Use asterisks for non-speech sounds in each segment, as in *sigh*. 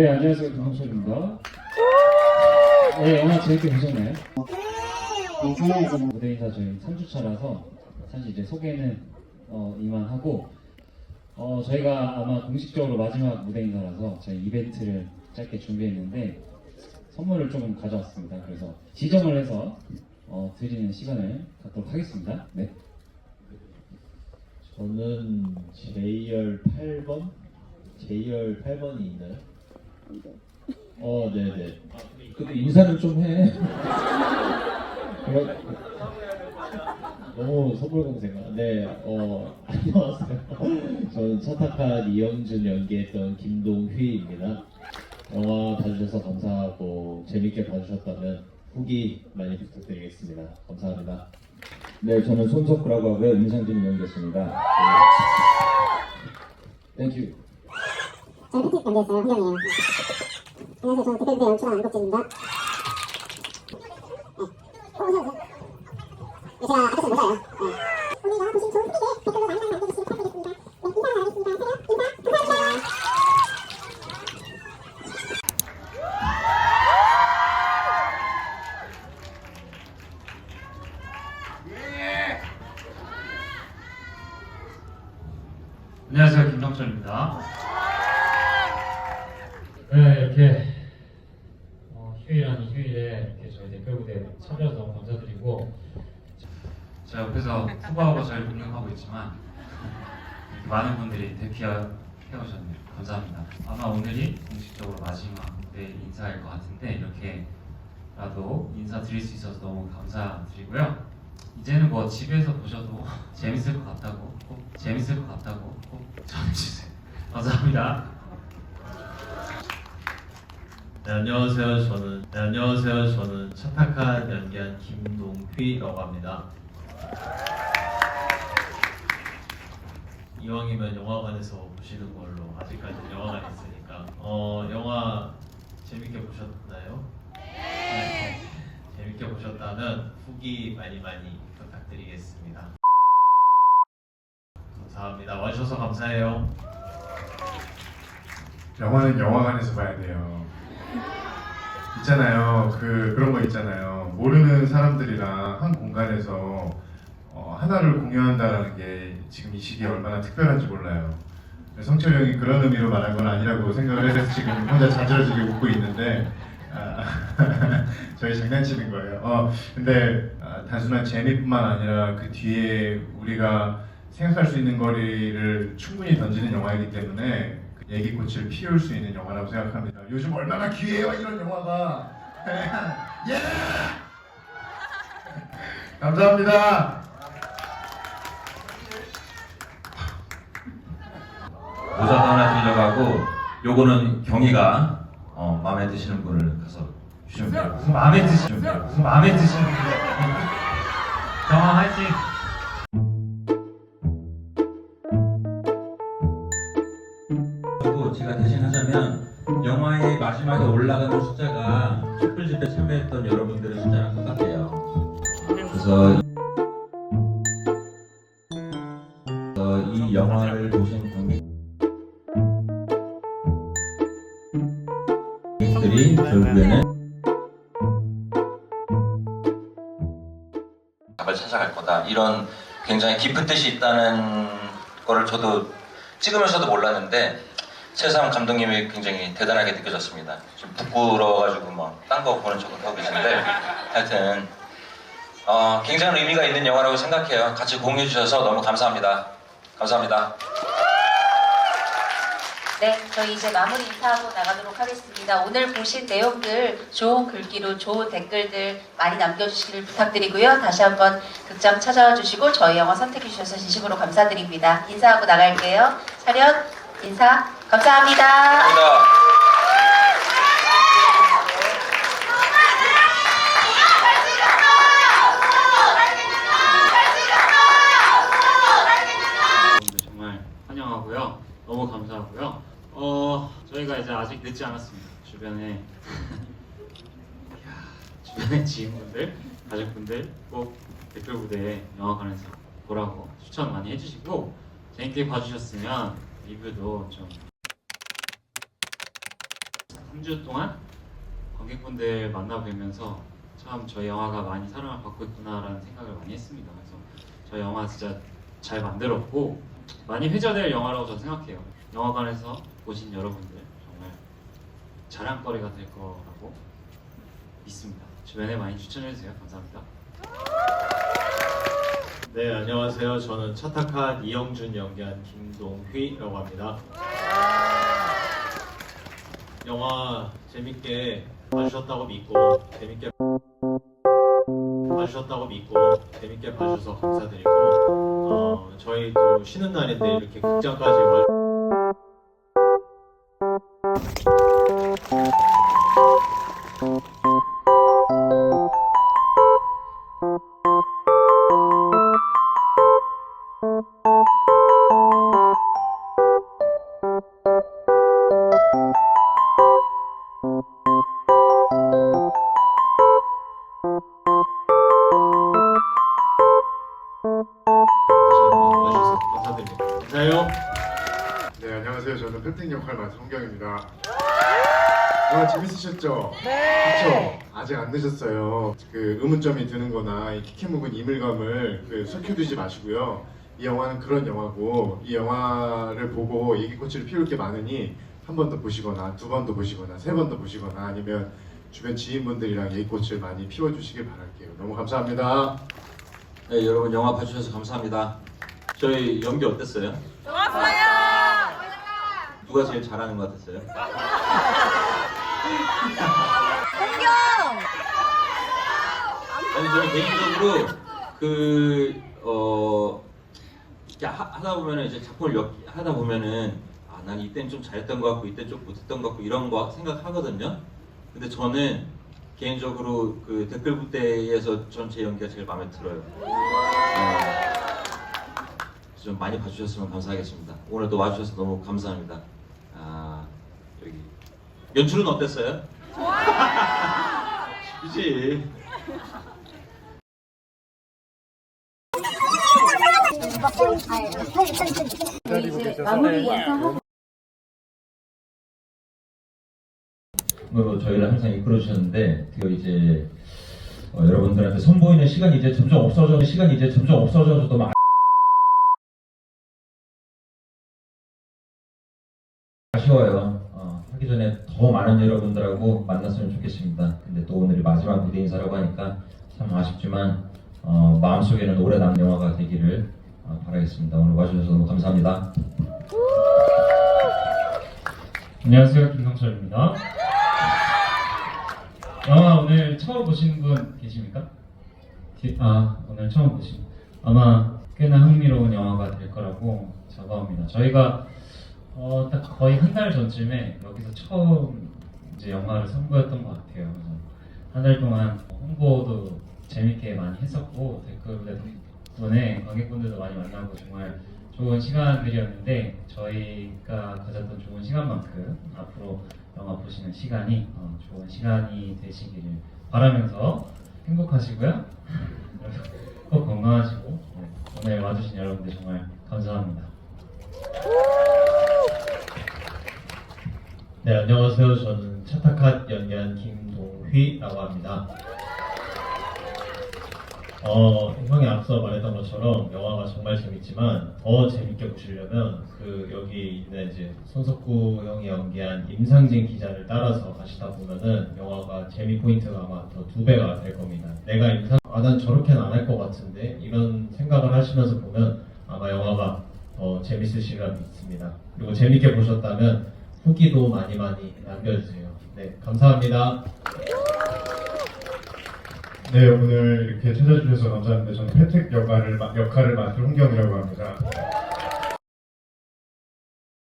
네, 안녕하세요. 김홍철입니다. 네, 영화 재밌게 보셨나요? 무대 인사 저희 3주차라서 사실 이제 소개는 어, 이만하고 어, 저희가 아마 공식적으로 마지막 무대 인사라서 저희 이벤트를 짧게 준비했는데 선물을 좀 가져왔습니다. 그래서 지정을 해서 어, 드리는 시간을 갖도록 하겠습니다. 네. 저는 J열 8번? J열 8번이 있나요? 어, 네 네. 근데 인사는 좀 해. 너무 선물공생가. 네, 어, 안녕하세요. 저는 차타칸 이영준 연기했던 김동휘입니다. 영화 봐주셔서 감사하고 재밌게 봐주셨다면 후기 많이 부탁드리겠습니다. 감사합니다. 네, 저는 손석구라고 하고요. 임상진 연기했습니다. 땡큐. 저는 패티 연기했어요. 훈련이에요. 안녕하세요. 저는 대표부대 연출한 안국진입니다. 네. 어, 오세요, 오세요. 네, 제가 전 모자예요. 네. 오늘 영화 보신 좋은 후기에 댓글로 많이 많이 남겨주시길 부탁드리겠습니다. 네, 인사 나가겠습니다. 세요 인사, 감사합니다. 안녕하세요. 김덕철입니다. 네, 이렇게 어, 휴일 아닌 휴일에 이렇게 저희 댓글 무대 참여해서 너무 감사드리고 제가 옆에서 후보하고 잘 동경하고 있지만 많은 분들이 대피해 오셨네요. 감사합니다. 아마 오늘이 공식적으로 마지막 무대 인사일 것 같은데 이렇게라도 인사드릴 수 있어서 너무 감사드리고요. 이제는 뭐 집에서 보셔도 *laughs* 재밌을 것 같다고 꼭 재밌을 것 같다고 꼭 전해주세요. 감사합니다. 네, 안녕하세요. 저는 네, 안녕하세요. 저는 차타칸 연기한 김동휘라고 합니다. 이왕이면 영화관에서 보시는 걸로 아직까지는 영화관에 있으니까 어 영화 재밌게 보셨나요? 네. 재밌게 보셨다면 후기 많이 많이 부탁드리겠습니다. 감사합니다. 와주셔서 감사해요. 영화는 영화관에서 봐야 돼요. 있잖아요. 그 그런 거 있잖아요. 모르는 사람들이랑 한 공간에서 어, 하나를 공유한다는 게 지금 이 시기에 얼마나 특별한지 몰라요. 성철 형이 그런 의미로 말한 건 아니라고 생각을 해서 지금 혼자 자지러지게 웃고 있는데 아, *laughs* 저희 장난치는 거예요. 어, 근데 아, 단순한 재미뿐만 아니라 그 뒤에 우리가 생각할 수 있는 거리를 충분히 던지는 영화이기 때문에 그 얘기꽃을 피울 수 있는 영화라고 생각합니다. 요즘 얼마나 귀해요 이런 영화가. *laughs* 예! *laughs* 감사합니다. 모자도 하나 들려가고 요거는 경희가 어, 마음에 드시는 분을 가서 주시면 돼요. 무슨 마음에 드시는 분, 무슨 마음에 드시는 분. 경화 화이팅! 그리고 제가 대신 하자면 영화의 마지막에 올라가는 숫자가 촛불 집회 참여했던 여러분들의 숫자랑 똑같아요. 그래서 어, 이 영화를 보신 관객 들이 결국에는 답을 찾아갈 거다. 이런 굉장히 깊은 뜻이 있다는 거를 저도 찍으면서도 몰랐는데 최상 감독님이 굉장히 대단하게 느껴졌습니다. 좀 부끄러워가지고 뭐딴 거 보는 척을 하고 계신데 하여튼 어, 굉장히 의미가 있는 영화라고 생각해요. 같이 공유해 주셔서 너무 감사합니다. 감사합니다. 네, 저희 이제 마무리 인사하고 나가도록 하겠습니다. 오늘 보신 내용들 좋은 글귀로 좋은 댓글들 많이 남겨주시길 부탁드리고요. 다시 한번 극장 찾아와 주시고 저희 영화 선택해 주셔서 진심으로 감사드립니다. 인사하고 나갈게요. 차렷 인사 감사합니다. 감사합니다. 여러분들 정말 환영하고요. 너무 감사하고요. 어, 저희가 이제 아직 늦지 않았습니다. 주변에 *laughs* 주변의 지인분들, 가족분들 꼭 댓글 부대 영화관에서 보라고 추천 많이 해주시고 재밌게 봐주셨으면 리뷰도 좀한주 동안 관객분들 만나뵈면서 참 저희 영화가 많이 사랑을 받고 있구나라는 생각을 많이 했습니다. 그래서 저희 영화 진짜 잘 만들었고 많이 회자될 영화라고 저는 생각해요. 영화관에서 보신 여러분들 정말 자랑거리가 될 거라고 믿습니다. 주변에 많이 추천해주세요. 감사합니다. 네, 안녕하세요. 저는 차탁한 이영준 연기한 김동휘라고 합니다. 영화 재밌게 봐주셨다고 믿고 재밌게 봐주셨다고 믿고 재밌게 봐주셔서 감사드리고 어, 저희 또 쉬는 날인데 이렇게 극장까지 와 감사해요. 네, 안녕하세요. 저는 ペ팅 역할 맡은 홍경입니다. 영화 재밌으셨죠? 네. 그렇죠. 아직 안 늦었어요. 그 의문점이 드는거나 이 키키 묵은 이물감을 그 속여두지 마시고요. 이 영화는 그런 영화고 이 영화를 보고 얘기꽃을 피울 게 많으니 한 번 더 보시거나 두 번 더 보시거나 세 번 더 보시거나 아니면 주변 지인분들이랑 얘기꽃을 많이 피워주시길 바랄게요. 너무 감사합니다. 네, 여러분 영화 봐주셔서 감사합니다. 저희 연기 어땠어요? 좋았어요. 누가 제일 잘하는 것 같았어요? *laughs* 아니 저는 개인적으로 그 어. 이렇게 하, 하다 보면은 이제 작품을 몇, 하다 보면은 아, 난 이때는 좀 잘했던 것 같고 이때 좀 못했던 것 같고 이런 거 생각하거든요. 근데 저는 개인적으로 그 댓글 부대에서 전 제 연기가 제일 마음에 들어요. 네. 좀 많이 봐주셨으면 감사하겠습니다. 오늘도 와주셔서 너무 감사합니다. 아 여기 연출은 어땠어요? 그지? 마무리 뭐 저희를 항상 이끌어 주셨는데 그 이제 어, 여러분들한테 선보이는 시간이 이제 점점 없어져 시간이 이제 점점 없어져서 너무 아- 아쉬워요. 어, 하기 전에 더 많은 여러분들하고 만났으면 좋겠습니다. 근데 또 오늘이 마지막 무대 인사라고 하니까 참 아쉽지만 어, 마음속에는 오래 남는 영화가 되기를 어, 바라겠습니다. 오늘 와주셔서 너무 감사합니다. 안녕하세요. 김성철입니다. 영화 오늘 처음 보시는 분 계십니까? 디- 아 오늘 처음 보신 아마 꽤나 흥미로운 영화가 될 거라고 자부합니다. 저희가 어, 딱 거의 한 달 전쯤에 여기서 처음 이제 영화를 선보였던 것 같아요. 한 달 동안 홍보도 재밌게 많이 했었고 댓글 덕분에 관객분들도 많이 만나고 정말 좋은 시간들이었는데 저희가 가졌던 좋은 시간만큼 앞으로 영화 보시는 시간이 어, 좋은 시간이 되시기를 바라면서 행복하시고요. *laughs* 꼭 건강하시고 네, 오늘 와주신 여러분들 정말 감사합니다. 네, 안녕하세요. 저는 차타칸 연기한 김동휘라고 합니다. 어, 형이 앞서 말했던 것처럼 영화가 정말 재밌지만 더 재밌게 보시려면 그 여기 있는 이제 손석구 형이 연기한 임상진 기자를 따라서 가시다 보면은 영화가 재미 포인트가 아마 더 두 배가 될 겁니다. 내가 임상 아 난 저렇게는 안 할 것 같은데 이런 생각을 하시면서 보면 아마 영화가 더 재밌으시리라 믿습니다. 그리고 재밌게 보셨다면 후기도 많이 많이 남겨주세요. 네, 감사합니다. 네, 오늘 이렇게 찾아주셔서 감사합니다. 저는 패택 역할을, 마- 역할을 맡은 홍경이라고 합니다.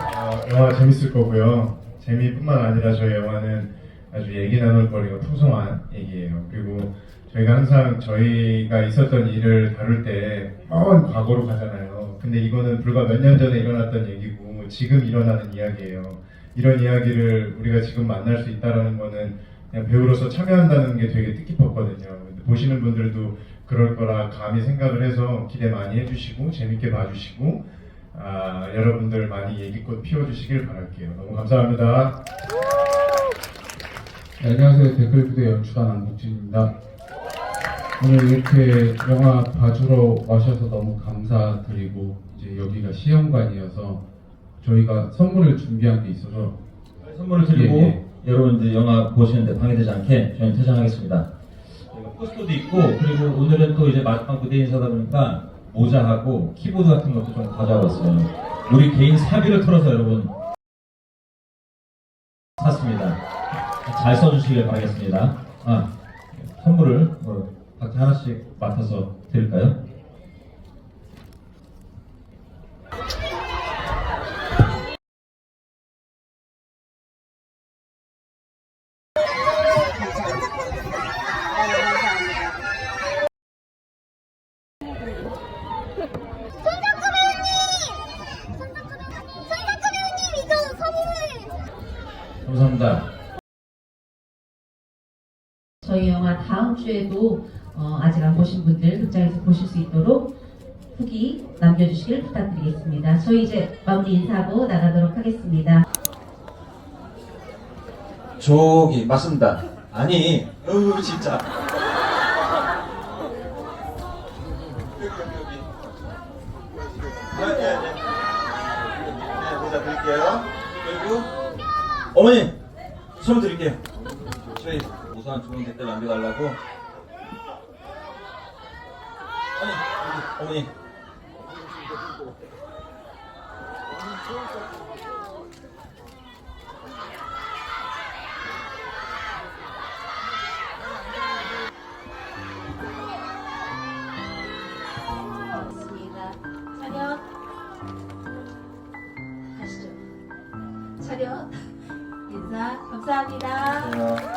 어, 영화 재밌을 거고요. 재미뿐만 아니라 저희 영화는 아주 얘기 나눌 거리가 풍성한 얘기예요. 그리고 저희가 항상 저희가 있었던 일을 다룰 때 먼 과거로 가잖아요. 근데 이거는 불과 몇 년 전에 일어났던 얘기고 지금 일어나는 이야기예요. 이런 이야기를 우리가 지금 만날 수 있다는 거는 그냥 배우로서 참여한다는 게 되게 뜻깊었거든요. 보시는 분들도 그럴 거라 감히 생각을 해서 기대 많이 해주시고 재밌게 봐주시고 아, 여러분들 많이 얘기꽃 피워주시길 바랄게요. 너무 감사합니다. 네, 안녕하세요. 댓글 부대 연출한 안국진입니다. 오늘 이렇게 영화 봐주러 와셔서 너무 감사드리고 이제 여기가 시험관이어서 저희가 선물을 준비한 게 있어서 선물을 드리고 예, 예. 여러분 이제 영화 보시는데 방해되지 않게 저희는 퇴장하겠습니다. 저희가 포스터도 있고 그리고 오늘은 또 이제 마지막 무대 인사다 보니까 모자하고 키보드 같은 것도 좀 가져와봤어요. 우리 개인 사비를 털어서 여러분 샀습니다. 잘 써주시길 바라겠습니다. 아 선물을 뭐 각자 하나씩 맡아서 드릴까요? 감사합니다. 저희 영화 다음 주에도 어, 아직 안 보신 분들 극장에서 보실 수 있도록 후기 남겨주시길 부탁드리겠습니다. 저희 이제 마무리 인사하고 나가도록 하겠습니다. 저기 맞습니다. 아니, 어우 진짜. 여기 여기 여기. 네, 네, 네. 네, 모자 드릴게요. 그리고 어머니 선물 드릴게요. 저희 우선 좋은 댓글 남겨달라고. 아니 어머니. 고맙습니 감사합니다. 안녕.